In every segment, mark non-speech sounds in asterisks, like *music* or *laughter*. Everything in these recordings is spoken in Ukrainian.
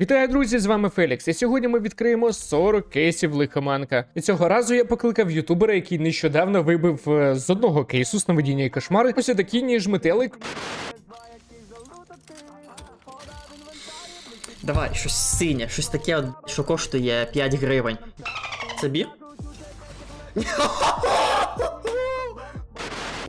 Вітаю, друзі! З вами Фелікс. І сьогодні ми відкриємо 40 кейсів лихоманка. І цього разу я покликав ютубера, який нещодавно вибив е, з одного кейсу сновидіння і кошмари. Ось такий ніж метелик. Давай, щось синє, щось таке, що коштує 5 гривень. Бір?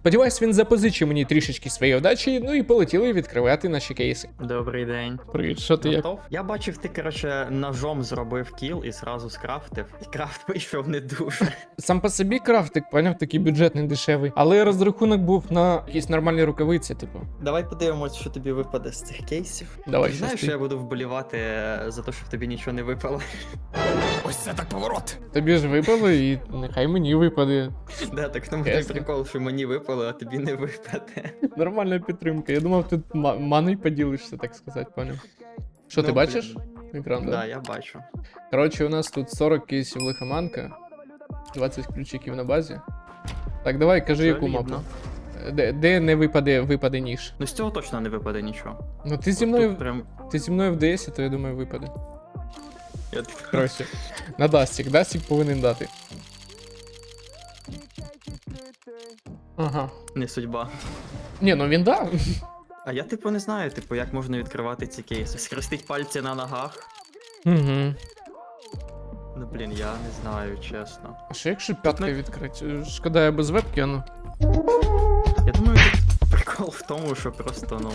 Сподіваюсь, він запозичив мені трішечки своєї удачі. Ну і полетіли відкривати наші кейси. Добрий день. Привіт, що ти як? Готов? Я бачив, ти, коротше, ножом зробив кіл і зразу скрафтив. І крафт *laughs* вийшов не дуже. Сам по собі крафтик, поняв, такий бюджетний дешевий. Але розрахунок був на якісь нормальні рукавиці, типу. Давай подивимось, що тобі випаде з цих кейсів. Давай, Ти знаєш, що я буду вболівати е, за те, щоб тобі нічого не випало. Ось це так поворот. Тобі ж випало, і нехай мені випаде. *laughs* Да, так тому той прикол, що мені випало, а тобі не випаде. Нормальна підтримка. Я думав, ти ма- маною поділишся, так сказати, поняв. Що, ти Ну, бачиш? Екран, да? Да, я бачу. Коротше, у нас тут 40 кейсів лихоманка, 20 ключиків на базі. Так, давай, кажи, яку Солідно. мапу. Де, де не випаде, випаде ніж. Ну з цього точно не випаде нічого. Ну ти зі мною, прям. ти зі мною в ДС, то я думаю, випаде. Я... Коротше, на Дастік. Дастік повинен дати. Ага. Не судьба. Ні, ну він дав. А я типу не знаю, типу, як можна відкривати ці кейси. Скрестить пальці на ногах. Угу. Ну блін, я не знаю, чесно. А що якщо п'ятка ми- відкрити? Шкода, я без вебки, а ну. Я думаю, тут прикол в тому, що просто, ну,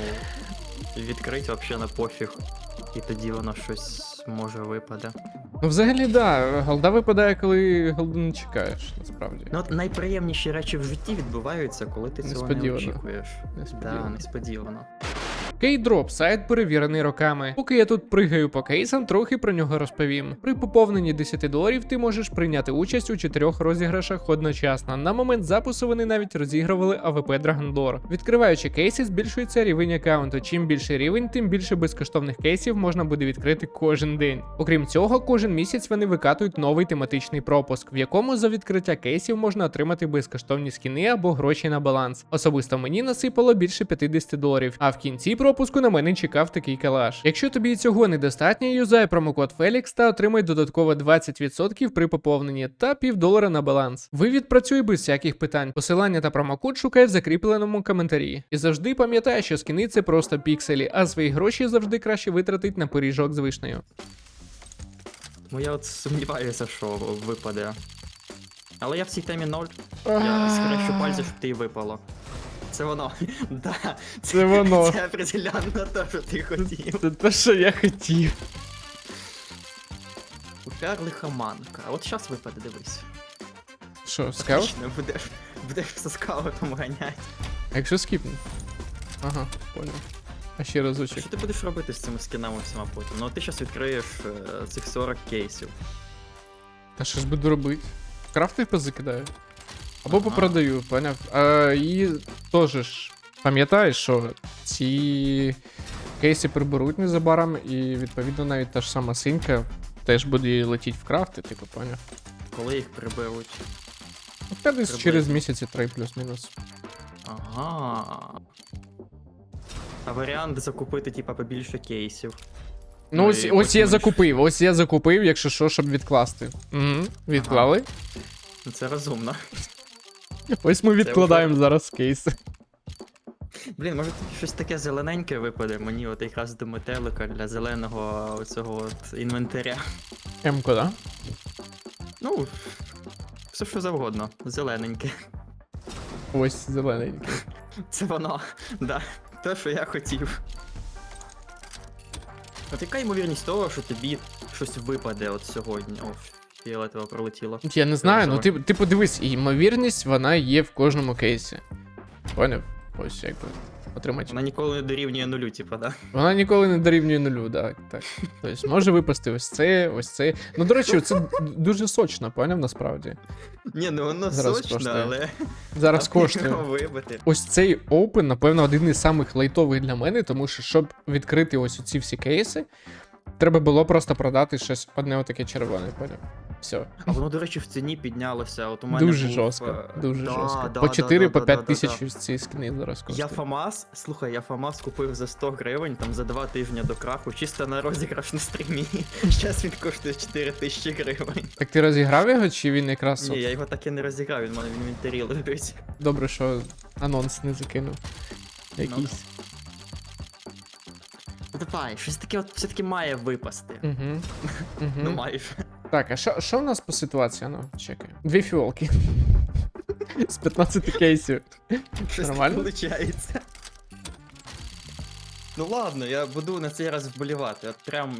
відкрити взагалі на пофіг. І тоді воно щось може випаде. Ну, взагалі, да, голда випадає, коли голду не чекаєш, насправді. Ну от найприємніші речі в житті відбуваються, коли ти цього не Несподівано. очікуєш. Несподівано. Да, несподівано. Кейдроп сайт перевірений роками. Поки я тут пригаю по кейсам, трохи про нього розповім. При поповненні 10 доларів ти можеш прийняти участь у чотирьох розіграшах одночасно. На момент запису вони навіть розігрували АВП Драгондор. Відкриваючи кейси, збільшується рівень аккаунту. Чим більше рівень, тим більше безкоштовних кейсів можна буде відкрити кожен день. Окрім цього, кожен місяць вони викатують новий тематичний пропуск, в якому за відкриття кейсів можна отримати безкоштовні скіни або гроші на баланс. Особисто мені насипало більше 50 доларів, а в кінці пропуску на мене чекав такий калаш. Якщо тобі і цього недостатньо, юзай промокод Felix та отримай додатково 20% при поповненні та півдолара на баланс. Вивід працює без всяких питань. Посилання та промокод шукай в закріпленому коментарі. І завжди пам'ятай, що скіни це просто пікселі, а свої гроші завжди краще витратить на пиріжок з вишнею. Ну я от сумніваюся, що випаде. Але я в цій темі ноль. Я скрещу пальці, щоб ти випало. Це воно. *laughs* Да. Це воно. Це определенно те, що ти хотів. Це те, що я хотів. Уфяр лихоманка. А от щас випаде, дивись. Що, скаут? Точно, будеш, будеш за скаутом ганять. А якщо скіпнуть? Ага, понял. А ще разочок. Що ти будеш робити з цими скінами всіма потім? Ну ти зараз відкриєш е, цих 40 кейсів. Та що ж буду робити? Крафти позакидаю. Або Ага. попродаю, поняв? А, і теж ж пам'ятаєш, що ці кейси приберуть незабаром, і відповідно навіть та ж сама синька теж буде летіти в крафти, типу, поняв? Коли їх приберуть. Та десь через місяці три плюс-мінус. Ага. А варіант закупити, типа, побільше кейсів. Ну, Ну, ось, і ось потім я ж- закупив, ось я закупив, якщо що, щоб відкласти. Угу, відклали. Ну це розумно. *laughs* Ось ми відкладаємо зараз кейси. Блін, може тут щось таке зелененьке випаде мені, от якраз до метелика для зеленого оцього от інвентаря. М-ко, да? Ну, все що завгодно. Зелененьке. Ось зелененький. Це воно, да. Те, що я хотів. От яка ймовірність того, що тобі щось випаде от сьогодні? О, фіолетово пролетіло. Я не знаю, ну ти, ти подивись, ймовірність вона є в кожному кейсі. Поняв? Ось якби отримати. Вона ніколи не дорівнює нулю, типа, да? Вона ніколи не дорівнює нулю, так. так. Тобто може випасти ось це, ось це. Ну, до речі, це дуже сочно, поняв насправді. Ні, ну воно Зараз сочно, коштує. але. Зараз *laughs* коштує. Ось цей Open, напевно, один із самих лайтових для мене, тому що, щоб відкрити ось ці всі кейси, треба було просто продати щось одне отаке червоне, поняв? Все. А воно, до речі, в ціні піднялося. От у мене Дуже був, жорстко. е, Дуже да, жорстко. да, по да, 4 да, по да, 5 да, тисяч да. ці скини зараз Я коштують. ФАМАС, слухай, я ФАМАС купив за 100 гривень там за 2 тижні до краху, чисто на розіграш на стрімі. *laughs* Зараз він коштує 4 тисячі гривень. Так ти розіграв його, чи він якраз Ні, от... я його так і не розіграв, він в мене в інвентарі лежить. добре, що анонс не закинув. Якийсь. Ну, Давай, щось таке от все-таки має випасти. Угу. Угу. *laughs* Ну майже. Так, а що, що в нас по ситуації? Ну, чекай. Дві фіолки. З 15 кейсів. Щось Нормально? виходить. Ну ладно, я буду на цей раз вболівати. От прям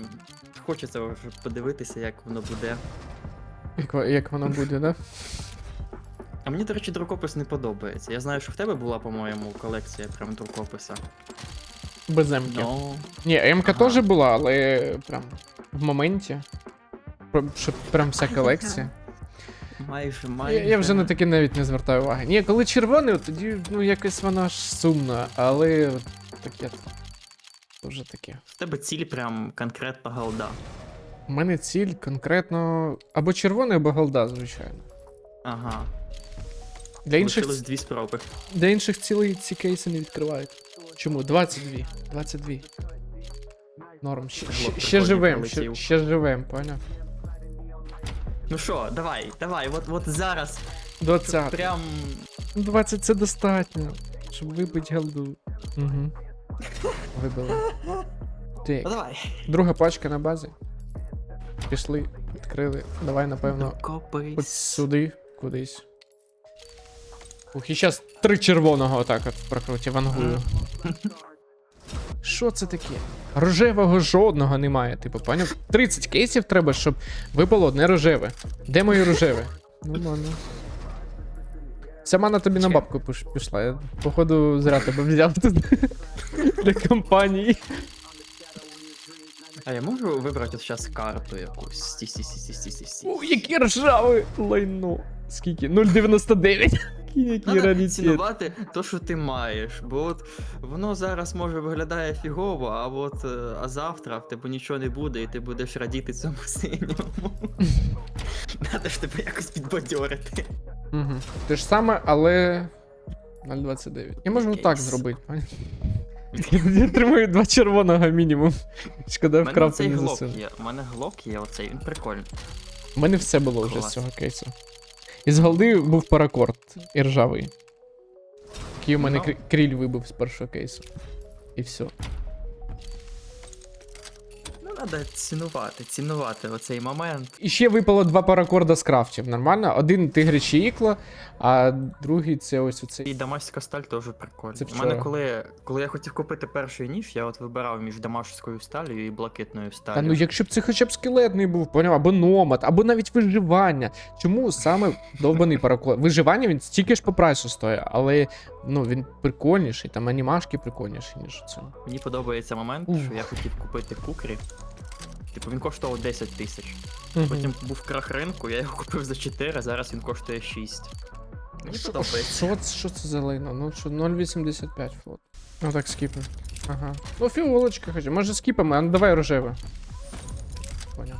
хочеться вже подивитися, як воно буде. Як, як воно буде, да? А мені, до речі, друкопис не подобається. Я знаю, що в тебе була, по-моєму, колекція прям друкописа. Без емки. Ну, Ні, МК Ага. теж була, але прям в моменті. Щоб прям вся колекція. майже, Я, майже. я вже на таке навіть не звертаю уваги. Ні, коли червоний, тоді ну якось воно аж сумно, але от таке. то Вже таке. В тебе ціль прям конкретна голда. У мене ціль конкретно або червоний, або голда, звичайно. Ага. Для інших, дві спроби. для інших цілей ці кейси не відкривають. Чому? 22. 22. Норм. Ще, ще, ще живем, ще, ще живем, поняв? Ну що, давай, давай, от, от зараз. 20. Прям. 20 це достатньо, щоб вибити голду. Угу. Вибили. Так, Ну давай. друга пачка на базі. Пішли, відкрили. Давай, напевно, от Копись. сюди, кудись. Ух, і зараз три червоного отак от прокруті вангую. Що це таке? Рожевого жодного немає, типу, поняв? 30 кейсів треба, щоб випало одне рожеве. Де моє рожеве? Нормально. Ця мана тобі на бабку пішла. Я, походу, зря тебе взяв тут *laughs* для компанії. А я можу вибрати зараз карту якусь? Сті, сті, сті, сті, сті, сті. О, які ржаві лайно. Скільки? 0,99. Який Надо раритет. цінувати то, що ти маєш, бо от воно зараз може виглядає фігово, а от е, а завтра в тебе нічого не буде, і ти будеш радіти цьому *laughs* синьому. Надо ж тебе якось підбадьорити. Угу. Те ж саме, але 0,29. Я можу Кейс. так зробити. поняв? *laughs* Я отримую два червоного мінімум. Шкода У в мене крафті цей не глок засунув. є. У мене глок є, оцей, він прикольний. У мене все було вже з Клас. цього кейсу. Із голди був паракорд і ржавий. Який у мене кріль вибив з першого кейсу. І все. Треба цінувати, цінувати оцей момент. І ще випало два паракорда з крафтів. Нормально? Один тигричі ікло, а другий це ось І оцей. дамашська сталь теж прикольна. Це У мене коли, коли я хотів купити перший ніж, я от вибирав між дамашською сталью і блакитною сталью. Та ну якщо б це хоча б скелетний був, поняв, або номад, або навіть виживання. Чому саме довбаний паракорд? Виживання він стільки ж по прайсу стоїть, але ну він прикольніший, там анімашки прикольніші, ніж це. Мені подобається момент, що я хотів купити кукрі. Типу він коштував 10 тисяч. Мгм. Потім був крах ринку, я його купив за 4, зараз він коштує 6. Мені Що, подобається. що, це- що це за лайно? Ну що, 0,85 флот. Ну так скіпнемо. Ага. Ну фіолочка хоча. Може скіпимо, а ну давай рожеве. Поняв.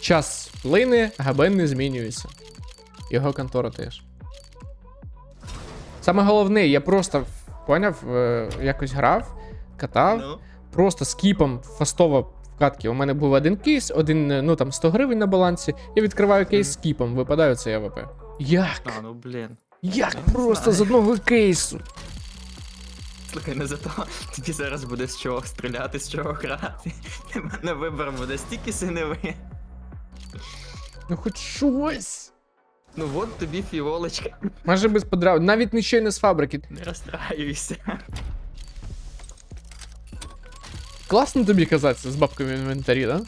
Час плине, габен не змінюється. Його контора теж. Саме головне, я просто поняв, е, якось грав, катав, Ну, просто скіпом фастово в катки. У мене був один кейс, один, е, ну там 100 гривень на балансі. Я відкриваю кейс Мгм. скіпом, випадає цей АВП. Як? а, ну блін. Як Я просто з одного кейсу? Слухай, не зато тобі зараз буде з чого стріляти, з чого грати. Для мене вибір буде стільки синевий. Ну хоч щось. Ну от тобі фіолочка. Майже без подрав. Навіть не з фабрики. Не розстраюйся. Класно тобі казатися з бабкою в інвентарі, да?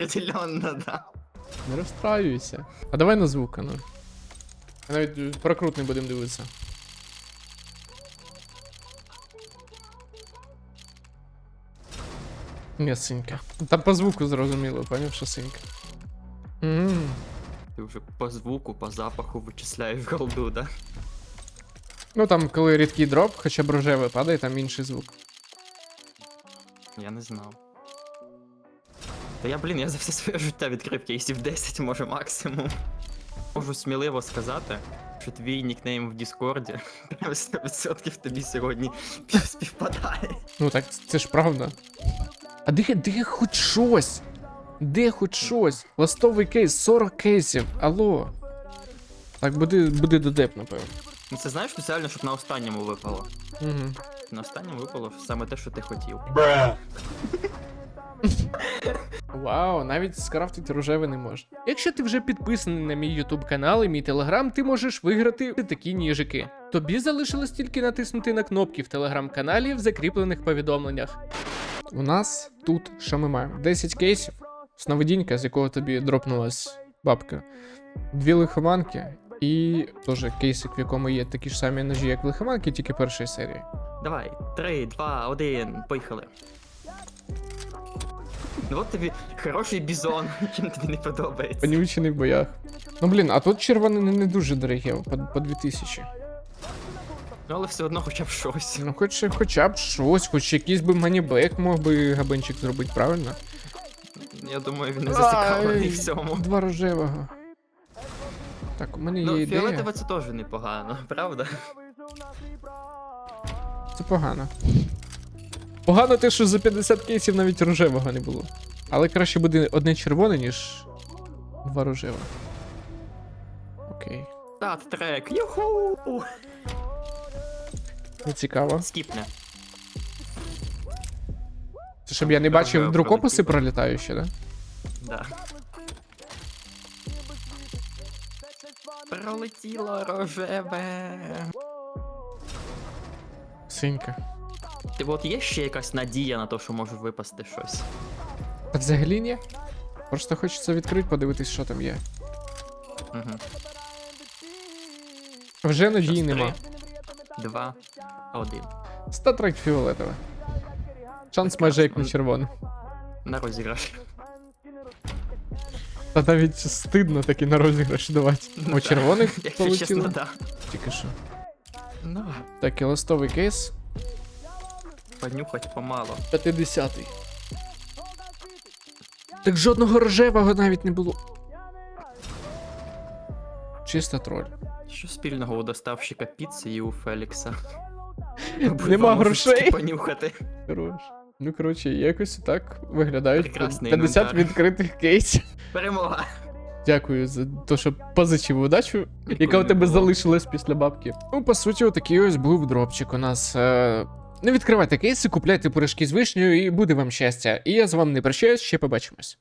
Определенно, да. Не розстраюйся. А давай на звук, ну. А навіть е, прокрут не будемо дивитися. Ні, синька. Та по звуку зрозуміло, поняв, що синька. Ммм. Ти вже по звуку, по запаху вичисляєш голду, да? Ну там, коли рідкий дроп, хоча б рожевий падає, там інший звук. Я не знав. Та я, блін, я за все своє життя відкрив кейсів 10, може максимум. Можу сміливо сказати, що твій нікнейм в Діскорді 100% тобі сьогодні співпадає. Ну так це ж правда. А де, де хоч щось? Де хоч щось? Ластовий кейс, 40 кейсів. Алло. Так, буде, буде додеп, напевно. Ну це знаєш спеціально, щоб на останньому випало. Угу. На останньому випало саме те, що ти хотів. *laughs* Вау, навіть скрафтити рожеве не можна. Якщо ти вже підписаний на мій YouTube канал і мій телеграм, ти можеш виграти такі ніжики. Тобі залишилось тільки натиснути на кнопки в телеграм-каналі в закріплених повідомленнях. У нас тут що ми маємо? 10 кейсів, сновидінька, з якого тобі дропнулась бабка, дві лихоманки і теж кейсик, в якому є такі ж самі ножі, як лихоманки, тільки першої серії. Давай, 3, 2, 1, поїхали. Ну от тобі хороший бізон, *laughs* чим тобі не подобається. Понівчений в боях. Ну блін, а тут червоне не, не дуже дороге, по, по 2000. Ну але все одно хоча б щось. Ну, хоч, хоча б щось, хоч якийсь би манібек мог би габенчик зробити, правильно? Я думаю, він не зацікавлений в цьому. Два рожевого. Так, у мене є Ну, ідея. фіолетове це теж непогано, *laughs* правда? Це погано. Погано те, що за 50 кейсів навіть рожевого не було. Але краще буде одне червоне, ніж два рожевих. Окей. Так, трек. Юху! Не цікаво. Скіпне. Це щоб я не бачив друкописи пролетіло. пролітаю ще, да? Да. Пролетіло рожеве. Синька. Ти от є ще якась надія на те, що може випасти щось? Та взагалі ні. Просто хочеться відкрити, подивитись, що там є. Угу. Вже надії нема. Два, один. Статрек фіолетове. Шанс майже як на червоне. На розіграш. Та навіть стидно таки на розіграш давати. Ну О, червоних полетіло. Тільки що. Ну, Так, і листовий кейс. понюхать помало. 50-й. Так жодного рожевого навіть не було. Чисто троль. Що спільного у доставщика піци і у Фелікса? Нема грошей. Понюхати. Хорош. Ну, коротше, якось так виглядають Прекрасний 50 інвентар. відкритих кейсів. Перемога. Дякую за те, що позичив удачу, яка у тебе було. залишилась після бабки. Ну, по суті, отакий ось був дропчик у нас. Е... Не відкривайте кейси, купляйте пиріжки з вишнею і буде вам щастя. І я з вами не прощаюсь, ще побачимось.